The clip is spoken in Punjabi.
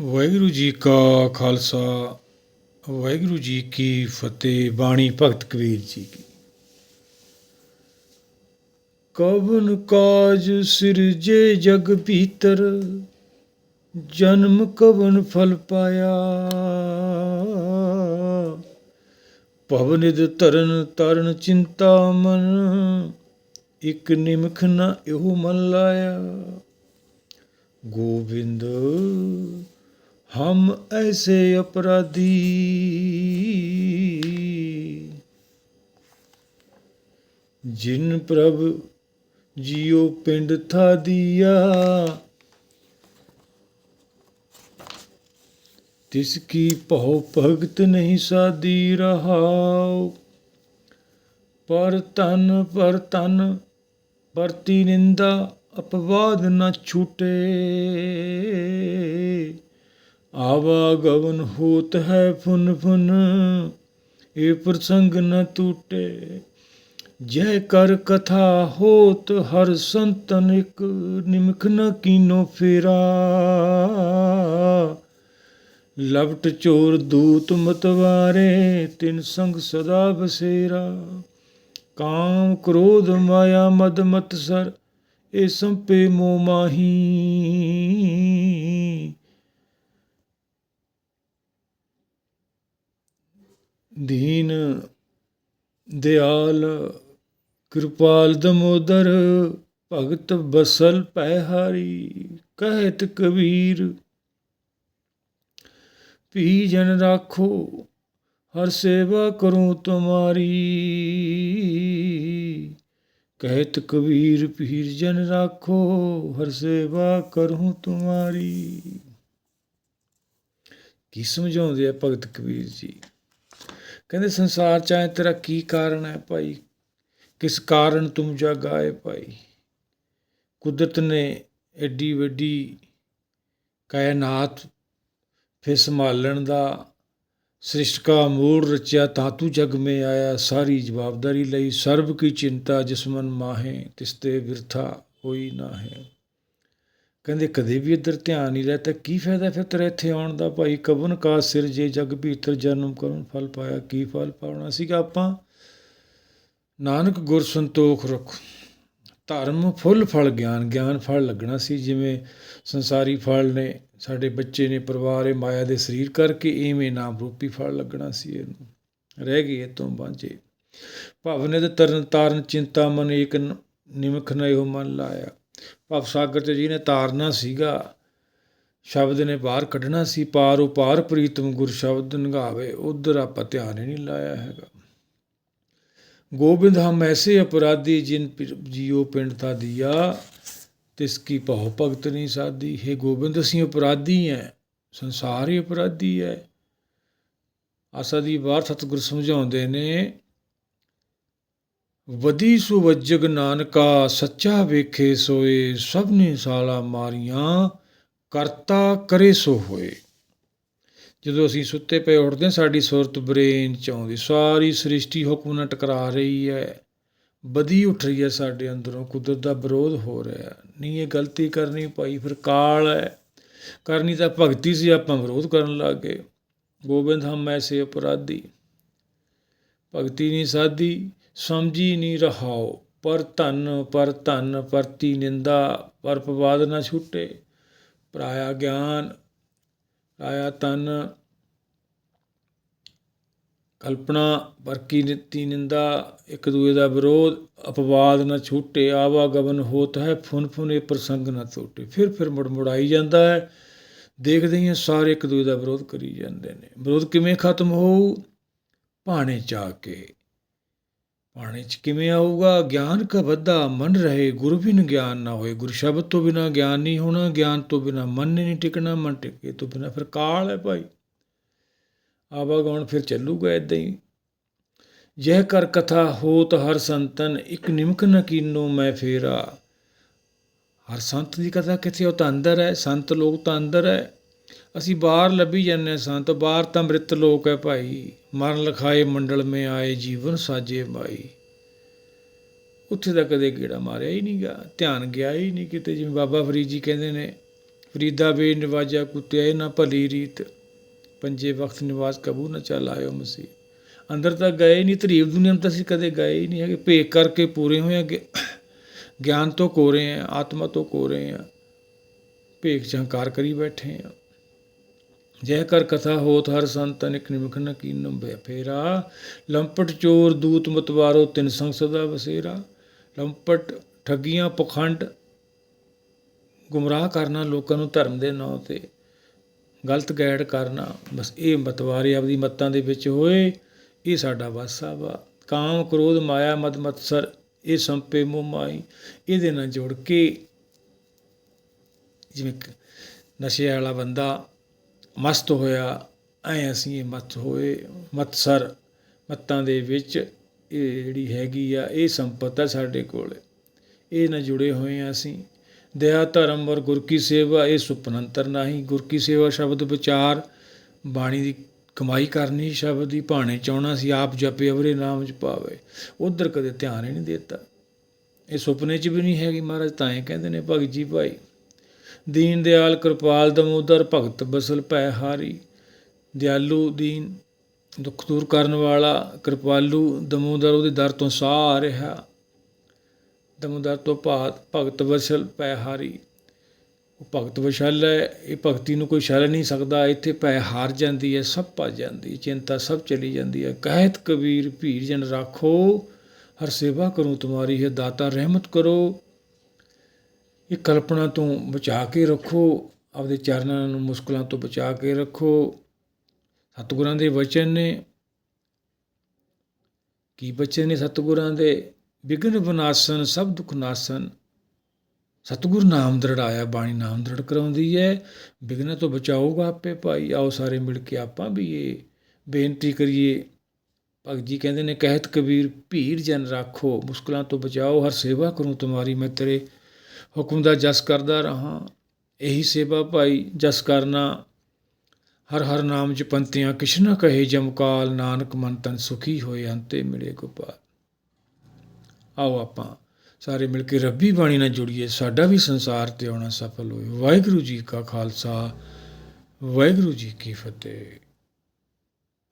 ਵਾਹਿਗੁਰੂ ਜੀ ਕਾ ਖਾਲਸਾ, ਵਾਹਿਗੁਰੂ ਜੀ ਕੀ ਫਤਿਹ, ਬਾਣੀ ਭਗਤ ਕਬੀਰ ਜੀ ਕੀ। ਕਵਨ ਕਾਜ ਸਿਰਜੇ ਜਗ ਭੀਤਰ, ਜਨਮ ਕਵਨ ਫਲ ਪਾਇਆ। ਭਵਨਿਦ ਤਰਨ ਤਰਨ ਚਿੰਤਾ ਮਨ, ਇਕ ਨਿਮਖ ਨਾ ਇਹੋ ਮਨ ਲਾਇਆ। ਗੋਬਿੰਦ ਹਮ ਐਸੇ ਅਪਰਾਧੀ। ਜਿਨ ਪ੍ਰਭ ਜਿਉ ਪਿੰਡ ਥਾ ਦਿਆ ਤਿਸ ਕੀ ਭਉ ਭਗਤ ਨਹੀਂ ਸਾਦੀ ਰਹਾਉ। ਪਰ ਤਨ ਪਰ ਤਨ ਵਰਤੀ ਨਿੰਦਾ, ਅਪਵਾਦ ਨਾ ਛੂਟੇ। ਆਵਾ ਗਵਨ ਹੋਤ ਹੈ ਫੁਨ ਫੁਨ, ਇਹ ਪ੍ਰਸੰਗ ਨ ਟੂਟੇ। ਜੈ ਕਰ ਕਥਾ ਹੋਤ, ਹਰ ਸੰਤਨ ਇਕ ਨਿਮਖ ਨ ਕੀਨੋ ਫੇਰਾ। ਲਵਟ ਚੋਰ ਦੂਤ ਮਤਵਾਰੇ ਤਿੰਨ ਸੰਗ ਸਦਾ ਬਸੇਰਾ। ਕਾਮ ਕ੍ਰੋਧ ਮਾਇਆ ਮਦ ਮਤ ਸਰ, ਇਹ ਸੰਪੇ ਮੋ ਮਾਹੀ। ਦੀਨ, ਦਿਆਲ, ਕਿਰਪਾਲ ਦਮੋਦਰ, ਭਗਤ ਬਸਲ ਪੈ ਹਾਰੀ ਕਹਿਤ ਕਬੀਰ। ਪੀ ਜਨ ਰਾਖੋ, ਹਰ ਸੇਵਾ ਕਰੂੰ ਤੁਮਾਰੀ। ਕਹਿਤ ਕਬੀਰ ਪੀਰ ਜਨ ਰਾਖੋ, ਹਰ ਸੇਵਾ ਕਰੂੰ ਤੁਮਾਰੀ। ਕੀ ਸਮਝਾਉਂਦੇ ਆ ਭਗਤ ਕਬੀਰ ਜੀ? ਕਹਿੰਦੇ ਸੰਸਾਰ ਚ ਆਏ ਤੇਰਾ ਕੀ ਕਾਰਨ ਹੈ ਭਾਈ? ਕਿਸ ਕਾਰਨ ਤੂੰ ਜਗ ਭਾਈ? ਕੁਦਰਤ ਨੇ ਐਡੀ ਵੱਡੀ ਕਾਇਨਾਤ ਫਿਰ ਸੰਭਾਲਣ ਦਾ ਸ੍ਰਿਸ਼ਟਕਾ ਕਾ ਮੂਲ ਰਚਿਆ ਤਾਤੂ ਜਗ ਮੇ ਆਇਆ, ਸਾਰੀ ਜਵਾਬਦਾਰੀ ਲਈ ਸਰਬ ਕੀ ਚਿੰਤਾ ਜਿਸਮਨ ਮਾਹੇ ਤਿਸਤੇ ਵਿਰਥਾ ਹੋਈ ਨਾ ਹੈ ਕਹਿੰਦੇ, ਕਦੇ ਵੀ ਇੱਧਰ ਧਿਆਨ ਨਹੀਂ ਰਹਿਤਾ ਕੀ ਫਾਇਦਾ ਫਿਰ ਤੇਰੇ ਇੱਥੇ ਆਉਣ ਦਾ ਭਾਈ? ਕਬਨ ਕਾ ਸਿਰ ਜੇ ਜਗ ਭੀਤਰ ਜਨਮ ਕਰਨ ਫਲ ਪਾਇਆ, ਕੀ ਫਲ ਪਾਉਣਾ ਸੀਗਾ ਆਪਾਂ? ਨਾਨਕ, ਗੁਰ ਸੰਤੋਖ ਰੁਖ। ਧਰਮ ਫੁੱਲ ਫਲ, ਗਿਆਨ ਗਿਆਨ ਫਲ ਲੱਗਣਾ ਸੀ, ਜਿਵੇਂ ਸੰਸਾਰੀ ਫਲ ਨੇ, ਸਾਡੇ ਬੱਚੇ ਨੇ, ਪਰਿਵਾਰ ਇਹ ਮਾਇਆ ਦੇ ਸਰੀਰ ਕਰਕੇ ਇਵੇਂ ਨਾਮ ਰੂਪੀ ਫਲ ਲੱਗਣਾ ਸੀ ਇਹਨੂੰ। ਰਹਿ ਗਏ ਇਹ ਤੋਂ ਬਾਝੇ ਭਵਨੇ ਦੇ ਤਰਨ ਤਾਰਨ ਚਿੰਤਾ ਮਨ ਏਕ ਨਿਮਖ ਨ ਇਹੋ ਮਨ ਲਾਇਆ। ਭਵ ਸਾਗਰ ਤੇ ਜੀ ਨੇ ਤਾਰਨਾ ਸੀਗਾ। ਸ਼ਬਦ ਨੇ ਬਾਹਰ ਕੱਢਣਾ ਸੀ। ਪਾਰ ਉਪਾਰ ਪ੍ਰੀਤਮ ਗੁਰ ਸ਼ਬਦ ਨਗਾਵੇ। ਉਧਰ ਆਪਾਂ ਧਿਆਨ ਹੀ ਨਹੀਂ ਲਾਇਆ ਹੈਗਾ। ਗੋਬਿੰਦ, ਹਮ ਐਸੇ ਅਪਰਾਧੀ ਜਿਨ ਜੀਓ ਪਿੰਡ ਤਾ ਦਿਆ, ਤਿਸ ਕੀ ਭਉ ਭਗਤ ਨਹੀਂ ਸਾਦੀ ਹੈ ਗੋਬਿੰਦ, ਅਸੀਂ ਅਪਰਾਧੀ ਹੈ ਸੰਸਾਰ ਹੀ ਅਪਰਾਧੀ ਹੈ ਆਸਾ ਦੀ ਵਾਰ ਸਤਿਗੁਰ ਸਮਝਾਉਂਦੇ ਨੇ ਵਧੀ ਸੁਵਜਗ ਨਾਨਕਾ, ਸੱਚਾ ਵੇਖੇ ਸੋਏ ਸਭ ਨੇ ਸਾਲਾ ਮਾਰੀਆਂ, ਕਰਤਾ ਕਰੇ ਸੋ ਹੋਏ। ਜਦੋਂ ਅਸੀਂ ਸੁੱਤੇ ਪਏ ਉੱਠਦੇ ਹਾਂ, ਸਾਡੀ ਸੁਰਤ ਬ੍ਰੇਨ ਚ ਆਉਂਦੀ, ਸਾਰੀ ਸ੍ਰਿਸ਼ਟੀ ਹੁਕਮ ਨਾਲ ਟਕਰਾ ਰਹੀ ਹੈ। ਬਦੀ ਉੱਠ ਰਹੀ ਹੈ ਸਾਡੇ ਅੰਦਰੋਂ, ਕੁਦਰਤ ਦਾ ਵਿਰੋਧ ਹੋ ਰਿਹਾ ਨਹੀਂ, ਇਹ ਗਲਤੀ ਕਰਨੀ ਭਾਈ, ਫਿਰ ਕਾਲ ਹੈ। ਕਰਨੀ ਤਾਂ ਭਗਤੀ ਸੀ, ਆਪਾਂ ਵਿਰੋਧ ਕਰਨ ਲੱਗ। ਗਏ ਗੋਬਿੰਦ ਹਮ ਐਸੇ ਅਪਰਾਧੀ। ਭਗਤੀ ਨਹੀਂ ਸਾਧੀ। ਸਮਝੀ ਨਹੀਂ ਰਹਾਓ। ਪਰ ਧਨ ਪਰ ਧਨ, ਪਰਤੀ ਨਿੰਦਾ, ਪਰ ਪਵਾਦ ਨਾ ਛੁੱਟੇ। ਪਰਾਇਆ ਗਿਆਨ ਆਇਆ ਤਨ ਕਲਪਨਾ ਵਰਕੀ ਨਿਤੀ ਨਿੰਦਾ, ਇੱਕ ਦੂਏ ਦਾ ਵਿਰੋਧ, ਅਪਵਾਦ ਨਾ ਛੂਟੇ ਆਵਾਗਮਨ ਹੋਤ ਹੈ, ਫੁਨ ਫੁਨ ਇਹ ਪ੍ਰਸੰਗ ਨਾ ਟੋਟੇ ਫਿਰ ਫਿਰ ਮੁੜ ਮੁੜਾਈ ਜਾਂਦਾ ਹੈ। ਦੇਖਦੇ ਹੀ ਹਾਂ ਸਾਰੇ ਇੱਕ ਦੂਏ ਦਾ ਵਿਰੋਧ ਕਰੀ ਜਾਂਦੇ ਨੇ। ਵਿਰੋਧ ਕਿਵੇਂ ਖਤਮ ਹੋਊ? ਭਾਣੇ ਚਾ ਕੇ। ਭਾਣੇ ਚ ਕਿਵੇਂ ਆਊਗਾ? ਗਿਆਨ ਕਾ ਵੱਧਾ ਮਨ ਰਹੇ, ਗੁਰੂ ਬਿਨ ਗਿਆਨ ਨਾ ਹੋਏ। ਗੁਰ ਸ਼ਬਦ ਤੋਂ ਬਿਨਾ ਗਿਆਨ ਨਹੀਂ ਹੋਣਾ, ਗਿਆਨ ਤੋਂ ਬਿਨਾ ਮਨ ਨਹੀਂ ਟਿਕਣਾ, ਮਨ ਟਿਕੇ ਤੋਂ ਬਿਨਾ ਫਿਰ ਕਾਲ ਹੈ ਭਾਈ। ਆਵਾਗਾਉਣ ਫਿਰ ਚੱਲੂਗਾ ਇਦਾਂ ਹੀ। ਜਹ ਕਰ ਕਥਾ ਹੋਤ ਹਰ ਸੰਤਨ, ਇੱਕ ਨਿਮਕ ਨ ਕੀਨੋ ਮੈਂ ਫੇਰਾ। ਹਰ ਸੰਤ ਦੀ ਕਥਾ ਕਿੱਥੇ ਉਹ ਤਾਂ ਅੰਦਰ ਹੈ, ਸੰਤ ਲੋਕ ਤਾਂ ਅੰਦਰ ਹੈ। ਅਸੀਂ ਬਾਹਰ ਲੱਭੀ ਜਾਂਦੇ ਸੰਤ ਬਾਹਰ ਤਾਂ ਮ੍ਰਿਤ ਲੋਕ ਹੈ ਭਾਈ। ਮਰਨ ਲਖਾਏ ਮੰਡਲ ਮੇ ਆਏ ਜੀਵਨ ਸਾਜੇ ਮਾਈ। ਉੱਥੇ ਤਾਂ ਕਦੇ ਗੇੜਾ ਮਾਰਿਆ ਹੀ ਨਹੀਂਗਾ ਧਿਆਨ ਗਿਆ ਹੀ ਨਹੀਂ ਕਿਤੇ, ਜਿਵੇਂ ਬਾਬਾ ਫਰੀਦ ਜੀ ਕਹਿੰਦੇ ਨੇ, ਫਰੀਦਾ ਬੇ ਨਿਵਾਜਾ ਕੁੱਤਿਆ ਨਾ ਭਲੀ ਰੀਤ, ਪੰਜੇ ਵਕਤ ਨਿਵਾਸ ਕਬੂ ਨਾ ਚੱਲ ਆਇਓ ਮਸੀਹ। ਅੰਦਰ ਤਾਂ ਗਏ ਨਹੀਂ ਧਰੀਬ ਦੁਨੀਆ ਤਾਂ ਅਸੀਂ ਕਦੇ ਗਏ ਹੀ ਨਹੀਂ ਹੈਗੇ। ਭੇਖ ਕਰਕੇ ਪੂਰੇ ਹੋਏ ਆ ਗਿਆਨ ਤੋਂ ਕੋਰੇ ਆ, ਆਤਮਾ ਤੋਂ ਕੋਰੇ ਆ। ਭੇਖ ਚ ਹੰਕਾਰ ਕਰੀ ਬੈਠੇ ਆ। ਜੈ ਕਰ ਕਥਾ ਹੋਤ ਹਰ ਸੰਤ ਅਨਿਕ ਨਿਮਖ ਨ ਕੀਨਮ ਬੈ ਫੇਰਾ। ਲੰਪਟ ਚੋਰ ਦੂਤ ਮਤਵਾਰੋ ਤਿਨ ਸੰਗ ਸਦਾ ਵਸੇਰਾ। ਲੰਪਟ ਠੱਗੀਆਂ ਪਖੰਡ ਗੁੰਮਰਾਹ ਕਰਨਾ ਲੋਕਾਂ ਨੂੰ ਧਰਮ ਦੇ ਨਾਂ ਤੇ। ਗਲਤ ਗਾਈਡ ਕਰਨਾ ਬਸ ਇਹ ਮਤਵਾਰੇ ਆਪਦੀ ਮੱਤਾਂ ਦੇ ਵਿੱਚ ਹੋਏ। ਇਹ ਸਾਡਾ ਵਾਸਾ ਵਾ। ਕਾਮ ਕ੍ਰੋਧ ਮਾਇਆ ਮਦ ਮਤਸਰ ਇਹ ਸੰਪੇ ਮੋਹ ਮਾਈ। ਇਹਦੇ ਨਾਲ ਜੁੜ ਕੇ ਜਿਵੇਂ ਨਸ਼ੇ ਵਾਲਾ ਬੰਦਾ ਮਸਤ ਹੋਇਆ, ਐ ਅਸੀਂ ਇਹ ਮਤ ਹੋਏ, ਮਤਸਰ ਮੱਤਾਂ ਦੇ ਵਿੱਚ ਇਹ ਜਿਹੜੀ ਹੈਗੀ ਆ, ਇਹ ਸੰਪਤ ਆ ਸਾਡੇ ਕੋਲ। ਇਹ ਨਾਲ ਜੁੜੇ ਹੋਏ ਆ ਅਸੀਂ। ਦਇਆ, ਧਰਮ ਔਰ ਗੁਰ ਕੀ ਸੇਵਾ, ਇਹ ਸੁਪਨੰਤਰ ਨਹੀਂ। ਗੁਰ ਕੀ ਸੇਵਾ ਸ਼ਬਦ ਵਿਚਾਰ, ਬਾਣੀ ਦੀ ਕਮਾਈ ਕਰਨੀ, ਸ਼ਬਦ ਦੀ ਭਾਣੇ ਚਾਉਣਾ ਸੀ ਆਪ ਜਪੇ, ਅਵਰੇ ਨਾਮ ਚ ਪਾਵੇ। ਉਧਰ ਕਦੇ ਧਿਆਨ ਹੀ ਨਹੀਂ ਦਿੱਤਾ। ਇਹ ਸੁਪਨੇ ਚ ਵੀ ਨਹੀਂ ਹੈਗੀ ਮਹਾਰਾਜ, ਤਾਂ ਇਹ ਕਹਿੰਦੇ ਨੇ ਭਗਤ ਜੀ ਭਾਈ ਦੀਨ ਦਿਆਲ ਕਿਰਪਾਲ ਦਮੋਦਰ ਭਗਤ ਬਸਲ ਭੈ ਹਾਰੀ। ਦਿਆਲੂ ਦੀਨ ਦੁੱਖ ਦੂਰ ਕਰਨ ਵਾਲਾ, ਕਿਰਪਾਲੂ ਦਮੋਦਰ ਉਹਦੇ ਦਰ ਤੋਂ ਸਾਹ ਆ ਰਿਹਾ। ਦਮੋਦਰ ਤੋਂ ਭਾਤ ਭਗਤ ਵਸਲ ਪੈ ਹਾਰੀ। ਉਹ ਭਗਤ ਵਸ਼ਲ ਹੈ, ਇਹ ਭਗਤੀ ਨੂੰ ਕੋਈ ਛਲ ਨਹੀਂ ਸਕਦਾ। ਇੱਥੇ ਪੈ ਹਾਰ ਜਾਂਦੀ ਹੈ, ਸਭ ਭੱਜ ਜਾਂਦੀ ਚਿੰਤਾ ਸਭ ਚਲੀ ਜਾਂਦੀ ਹੈ। ਕਹਿਤ ਕਬੀਰ ਭੀਰ ਜਨ ਰਾਖੋ, ਹਰ ਸੇਵਾ ਕਰੂੰ ਤੁਮਾਰੀ ਹੈ, ਦਾਤਾ ਰਹਿਮਤ ਕਰੋ। ਇਹ ਕਲਪਨਾ ਤੋਂ ਬਚਾ ਕੇ ਰੱਖੋ, ਆਪਦੇ ਚਰਨਾਂ ਨੂੰ, ਮੁਸ਼ਕਲਾਂ ਤੋਂ ਬਚਾ ਕੇ ਰੱਖੋ। ਸਤਿਗੁਰਾਂ ਦੇ ਵਚਨ ਨੇ, ਕੀ ਬਚਨ ਨੇ ਸਤਿਗੁਰਾਂ ਦੇ? ਵਿਗਨ ਵਿਨਾਸ਼ਨ, ਸਭ ਦੁਖ ਨਾਸ਼ਨ। ਸਤਿਗੁਰ ਨਾਮ ਦ੍ਰਿੜਾਇਆ ਬਾਣੀ ਨਾਮ ਦ੍ਰਿੜ ਕਰਾਉਂਦੀ ਹੈ। ਵਿਗਨਾਂ ਤੋਂ ਬਚਾਊਗਾ ਆਪੇ ਭਾਈ, ਆਓ ਸਾਰੇ ਮਿਲ ਕੇ ਆਪਾਂ ਵੀ ਇਹ ਬੇਨਤੀ ਕਰੀਏ। ਭਗਤ ਜੀ ਕਹਿੰਦੇ ਨੇ, ਕਹਿਤ ਕਬੀਰ ਭੀਰ ਜਨ ਰੱਖੋ, ਮੁਸ਼ਕਲਾਂ ਤੋਂ ਬਚਾਓ, ਹਰ ਸੇਵਾ ਕਰੂੰ ਤੁਮਾਰੀ ਮੈਂ ਤੇਰੇ ਹੁਕਮ ਦਾ ਜਸ ਕਰਦਾ ਰਹਾ। ਇਹੀ ਸੇਵਾ ਭਾਈ ਜਸ ਕਰਨਾ। ਹਰ ਹਰ ਨਾਮ ਚ ਪੰਤੀਆਂ ਕਿਸ਼ਨਾ ਕਹੇ ਜਮਕਾਲ ਨਾਨਕ ਮਨ ਤਨ ਸੁਖੀ ਹੋਏ ਅੰਤੇ ਮਿਲੇ ਗੋਪਾਲ। ਆਓ ਆਪਾਂ ਸਾਰੇ ਮਿਲ ਕੇ ਰੱਬੀ ਬਾਣੀ ਨਾਲ ਜੁੜੀਏ। ਸਾਡਾ ਵੀ ਸੰਸਾਰ ਤੇ ਆਉਣਾ ਸਫਲ ਹੋਏ। ਵਾਹਿਗੁਰੂ ਜੀ ਕਾ ਖਾਲਸਾ। ਵਾਹਿਗੁਰੂ ਜੀ ਕੀ ਫਤਿਹ।